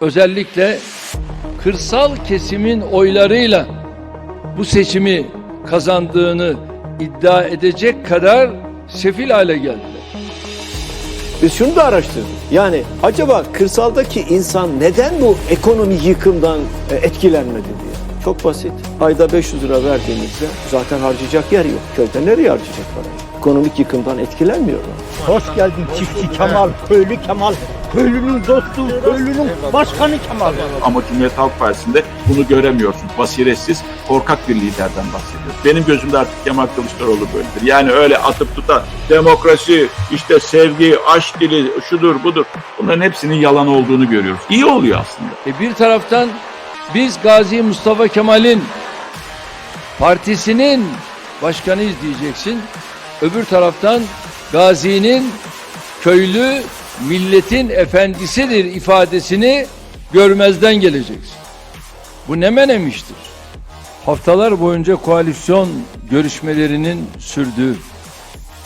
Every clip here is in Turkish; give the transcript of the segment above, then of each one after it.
özellikle kırsal kesimin oylarıyla bu seçimi kazandığını iddia edecek kadar sefil hale geldiler. Biz şunu da araştırdık. Yani acaba kırsaldaki insan neden bu ekonomi yıkımdan e, etkilenmedi diye. Çok basit. Ayda 500 lira verdiğimizde zaten harcayacak yer yok. Köyde nereye harcayacak parayı? Ekonomik yıkımdan etkilenmiyorlar. Hoş geldin çiftçi Kemal, köylü Kemal, köylünün dostu, köylünün başkanı Kemal. Ama Cumhuriyet Halk Partisi'nde bunu göremiyorsun. Basiretsiz, korkak bir liderden bahsediyor. Benim gözümde artık Kemal Kılıçdaroğlu böyledir. Yani öyle atıp tutan demokrasi, işte sevgi, aşk dili, şudur budur. Bunların hepsinin yalan olduğunu görüyoruz. İyi oluyor aslında. E bir taraftan biz Gazi Mustafa Kemal'in partisinin başkanıyız diyeceksin. Öbür taraftan Gazi'nin köylü milletin efendisidir ifadesini görmezden geleceksin. Bu ne menemiştir? Haftalar boyunca koalisyon görüşmelerinin sürdüğü,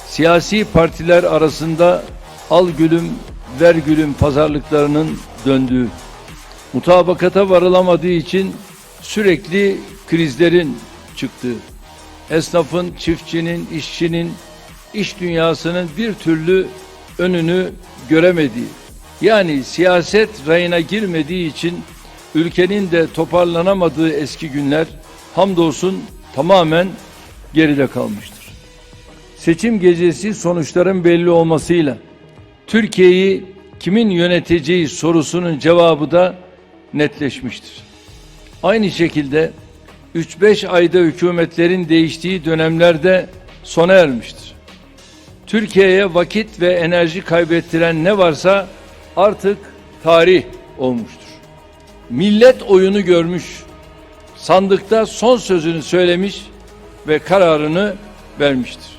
siyasi partiler arasında al gülüm ver gülüm pazarlıklarının döndüğü, mutabakata varılamadığı için sürekli krizlerin çıktığı, esnafın, çiftçinin, işçinin, iş dünyasının bir türlü önünü göremediği, yani siyaset rayına girmediği için ülkenin de toparlanamadığı eski günler hamdolsun tamamen geride kalmıştır. Seçim gecesi sonuçların belli olmasıyla Türkiye'yi kimin yöneteceği sorusunun cevabı da netleşmiştir. Aynı şekilde 3-5 ayda hükümetlerin değiştiği dönemlerde sona ermiştir. Türkiye'ye vakit ve enerji kaybettiren ne varsa artık tarih olmuştur. Millet oyunu görmüş, sandıkta son sözünü söylemiş ve kararını vermiştir.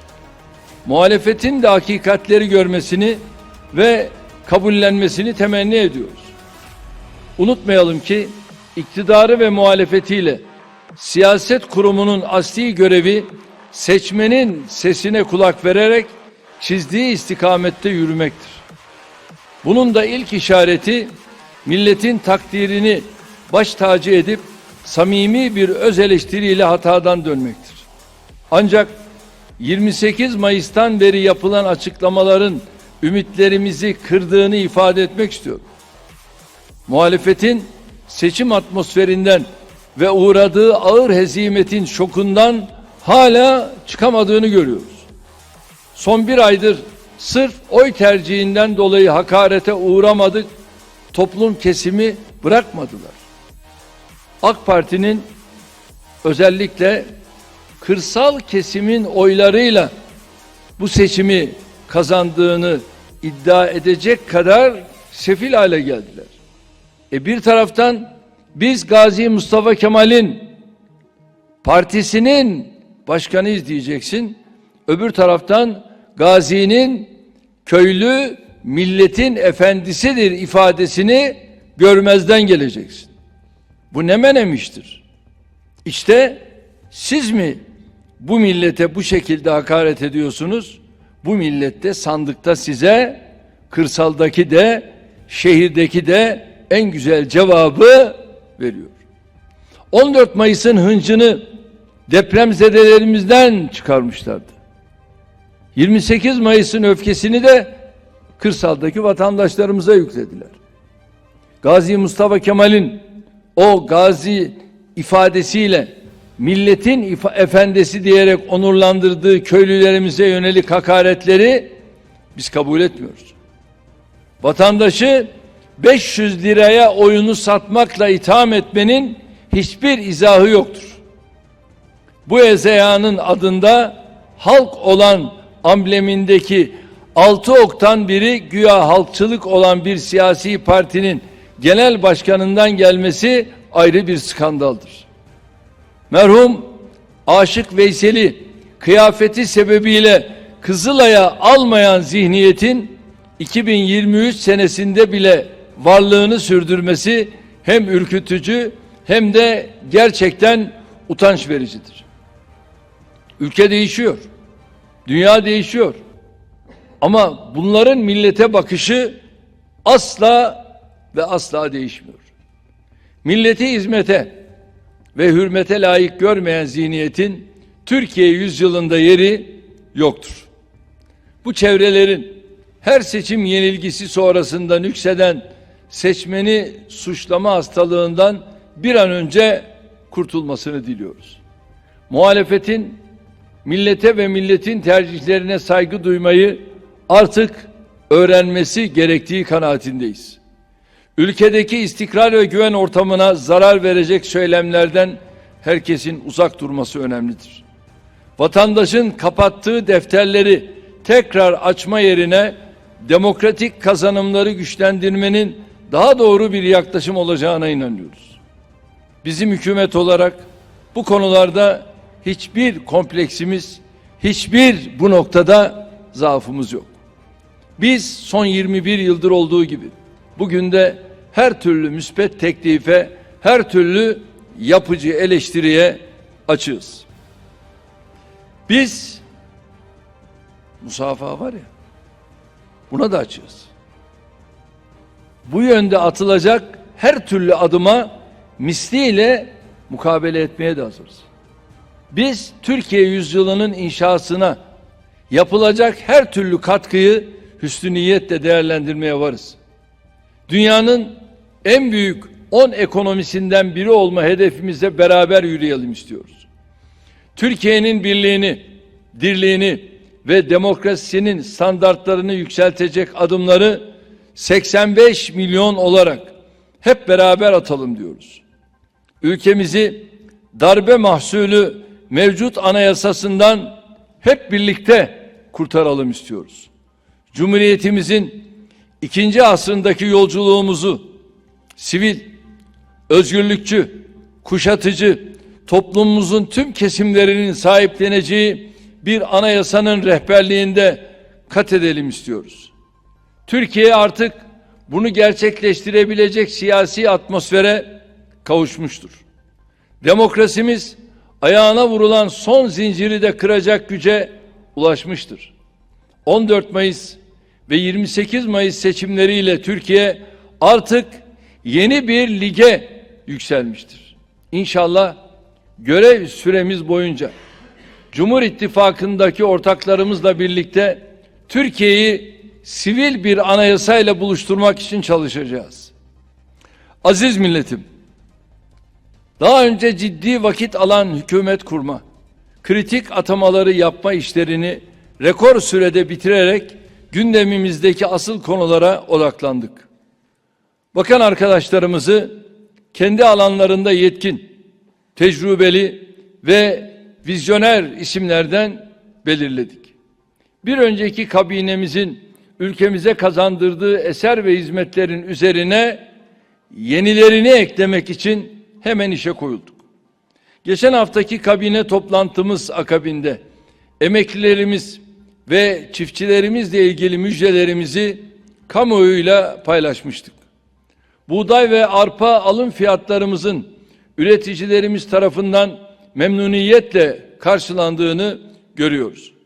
Muhalefetin de hakikatleri görmesini ve kabullenmesini temenni ediyoruz. Unutmayalım ki iktidarı ve muhalefetiyle siyaset kurumunun asli görevi seçmenin sesine kulak vererek çizdiği istikamette yürümektir. Bunun da ilk işareti milletin takdirini baş tacı edip samimi bir öz eleştiriyle hatadan dönmektir. Ancak 28 Mayıs'tan beri yapılan açıklamaların ümitlerimizi kırdığını ifade etmek istiyorum. Muhalefetin seçim atmosferinden ve uğradığı ağır hezimetin şokundan hala çıkamadığını görüyoruz. Son bir aydır sırf oy tercihinden dolayı hakarete uğramadık, toplum kesimi bırakmadılar. AK Parti'nin özellikle kırsal kesimin oylarıyla bu seçimi kazandığını iddia edecek kadar sefil hale geldiler. E bir taraftan biz Gazi Mustafa Kemal'in partisinin başkanıyız diyeceksin. Öbür taraftan Gazi'nin köylü milletin efendisidir ifadesini görmezden geleceksin. Bu ne menemiştir? İşte siz mi bu millete bu şekilde hakaret ediyorsunuz? Bu millette sandıkta size kırsaldaki de şehirdeki de en güzel cevabı veriyor. 14 Mayıs'ın hıncını depremzedelerimizden çıkarmışlardı. 28 Mayıs'ın öfkesini de kırsaldaki vatandaşlarımıza yüklediler. Gazi Mustafa Kemal'in o gazi ifadesiyle milletin ifa efendisi diyerek onurlandırdığı köylülerimize yönelik hakaretleri biz kabul etmiyoruz. Vatandaşı 500 liraya oyunu satmakla itham etmenin hiçbir izahı yoktur. Bu ezeyanın adında halk olan amblemindeki altı oktan biri güya halkçılık olan bir siyasi partinin genel başkanından gelmesi ayrı bir skandaldır. Merhum Aşık Veysel'i kıyafeti sebebiyle Kızılay'a almayan zihniyetin 2023 senesinde bile varlığını sürdürmesi hem ürkütücü hem de gerçekten utanç vericidir. Ülke değişiyor. Dünya değişiyor. Ama bunların millete bakışı asla ve asla değişmiyor. Milleti hizmete ve hürmete layık görmeyen zihniyetin Türkiye yüzyılında yeri yoktur. Bu çevrelerin her seçim yenilgisi sonrasında nükseden seçmeni suçlama hastalığından bir an önce kurtulmasını diliyoruz. Muhalefetin millete ve milletin tercihlerine saygı duymayı artık öğrenmesi gerektiği kanaatindeyiz. Ülkedeki istikrar ve güven ortamına zarar verecek söylemlerden herkesin uzak durması önemlidir. Vatandaşın kapattığı defterleri tekrar açma yerine demokratik kazanımları güçlendirmenin daha doğru bir yaklaşım olacağına inanıyoruz. Bizim hükümet olarak bu konularda hiçbir kompleksimiz, hiçbir bu noktada zaafımız yok. Biz son 21 yıldır olduğu gibi bugün de her türlü müspet teklife, her türlü yapıcı eleştiriye açığız. Biz musafaha var ya buna da açığız. Bu yönde atılacak her türlü adıma misliyle mukabele etmeye de hazırız. Biz Türkiye yüzyılının inşasına yapılacak her türlü katkıyı hüsnü niyetle değerlendirmeye varız. Dünyanın en büyük 10 ekonomisinden biri olma hedefimize beraber yürüyelim istiyoruz. Türkiye'nin birliğini, dirliğini ve demokrasinin standartlarını yükseltecek adımları 85 milyon olarak hep beraber atalım diyoruz. Ülkemizi darbe mahsulü mevcut anayasasından hep birlikte kurtaralım istiyoruz. Cumhuriyetimizin ikinci asrındaki yolculuğumuzu sivil, özgürlükçü, kuşatıcı, toplumumuzun tüm kesimlerinin sahipleneceği bir anayasanın rehberliğinde kat edelim istiyoruz. Türkiye artık bunu gerçekleştirebilecek siyasi atmosfere kavuşmuştur. Demokrasimiz ayağına vurulan son zinciri de kıracak güce ulaşmıştır. 14 Mayıs ve 28 Mayıs seçimleriyle Türkiye artık yeni bir lige yükselmiştir. İnşallah görev süremiz boyunca Cumhur İttifakı'ndaki ortaklarımızla birlikte Türkiye'yi sivil bir anayasayla buluşturmak için çalışacağız. Aziz milletim, daha önce ciddi vakit alan hükümet kurma, kritik atamaları yapma işlerini rekor sürede bitirerek gündemimizdeki asıl konulara odaklandık. Bakan arkadaşlarımızı kendi alanlarında yetkin, tecrübeli ve vizyoner isimlerden belirledik. Bir önceki kabinemizin ülkemize kazandırdığı eser ve hizmetlerin üzerine yenilerini eklemek için hemen işe koyulduk. Geçen haftaki kabine toplantımız akabinde emeklilerimiz ve çiftçilerimizle ilgili müjdelerimizi kamuoyuyla paylaşmıştık. Buğday ve arpa alım fiyatlarımızın üreticilerimiz tarafından memnuniyetle karşılandığını görüyoruz.